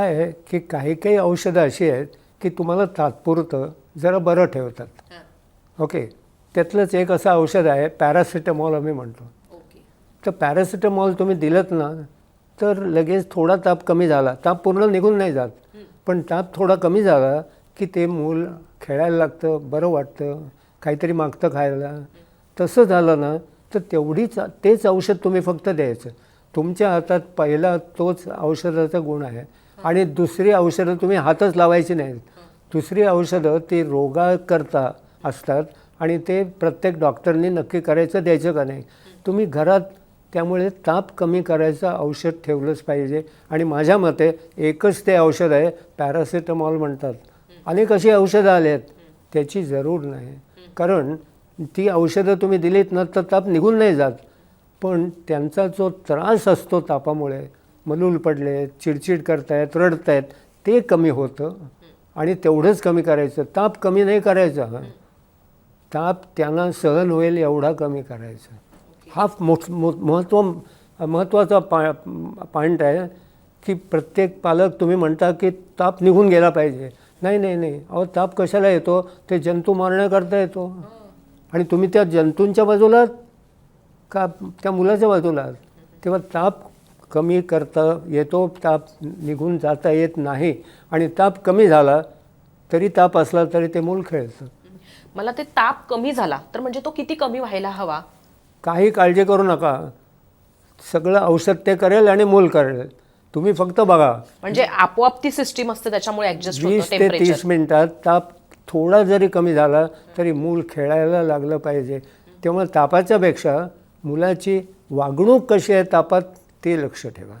काय आहे की काही काही औषधं अशी आहेत की तुम्हाला तात्पुरतं जरा बरं ठेवतात. ओके. त्यातलंच एक असं औषध आहे पॅरासिटामॉल आम्ही म्हणतो. तर पॅरासिटामॉल तुम्ही दिलं ना तर लगेच थोडा ताप कमी झाला. ताप पूर्ण निघून नाही जात. पण ताप थोडा कमी झाला की ते मूल खेळायला लागतं बरं वाटतं काहीतरी मागतं खायला. तसं झालं ना तर तेवढीच तेच औषध तुम्ही फक्त द्यायचं. तुमच्या हातात पहिला तोच औषधाचा गुण आहे. आणि दुसरी औषधं तुम्ही हातच लावायची नाहीत. दुसरी औषधं ती रोगाकरता असतात आणि ते प्रत्येक डॉक्टरनी नक्की करायचं द्यायचं का नाही. तुम्ही घरात त्यामुळे ताप कमी करायचं औषध ठेवलंच पाहिजे. आणि माझ्या मते एकच ते औषध आहे पॅरासिटामॉल म्हणतात. अनेक अशी औषधं आली आहेत त्याची जरूर नाही. कारण ती औषधं तुम्ही दिलीत ना तर ताप निघून नाही जात. पण त्यांचा जो त्रास असतो तापामुळे मलूल पडले चिडचिड करतायत रडतायत ते कमी होतं. आणि तेवढंच कमी करायचं. ताप कमी नाही करायचा. ताप त्यांना सहन होईल एवढा कमी करायचा. हा मोठ महत्त्व महत्त्वाचा पा पॉईंट आहे की प्रत्येक पालक तुम्ही म्हणता की ताप निघून गेला पाहिजे. नाही नाही नाही. अहो ताप कशाला येतो? ते जंतू मारण्याकरता येतो. आणि तुम्ही त्या जंतूंच्या बाजूला का त्या मुलाच्या बाजूला? तेव्हा ताप कमी करता येतो ताप निघून जाता येत नाही. आणि ताप कमी झाला तरी ताप असला तरी ते मूल खेळतं. मला ते ताप कमी झाला तर म्हणजे तो किती कमी व्हायला हवा? काही काळजी करू नका. सगळं औषध ते करेल आणि मूल करेल. तुम्ही फक्त बघा. म्हणजे आपोआप ती सिस्टीम असते त्याच्यामुळे वीस ते तीस मिनिटात ताप थोडा जरी कमी झाला तरी मूल खेळायला लागलं पाहिजे. तेव्हा तापाच्या पेक्षा मुलाची वागणूक कशी आहे तापात ते लक्ष ठेवा.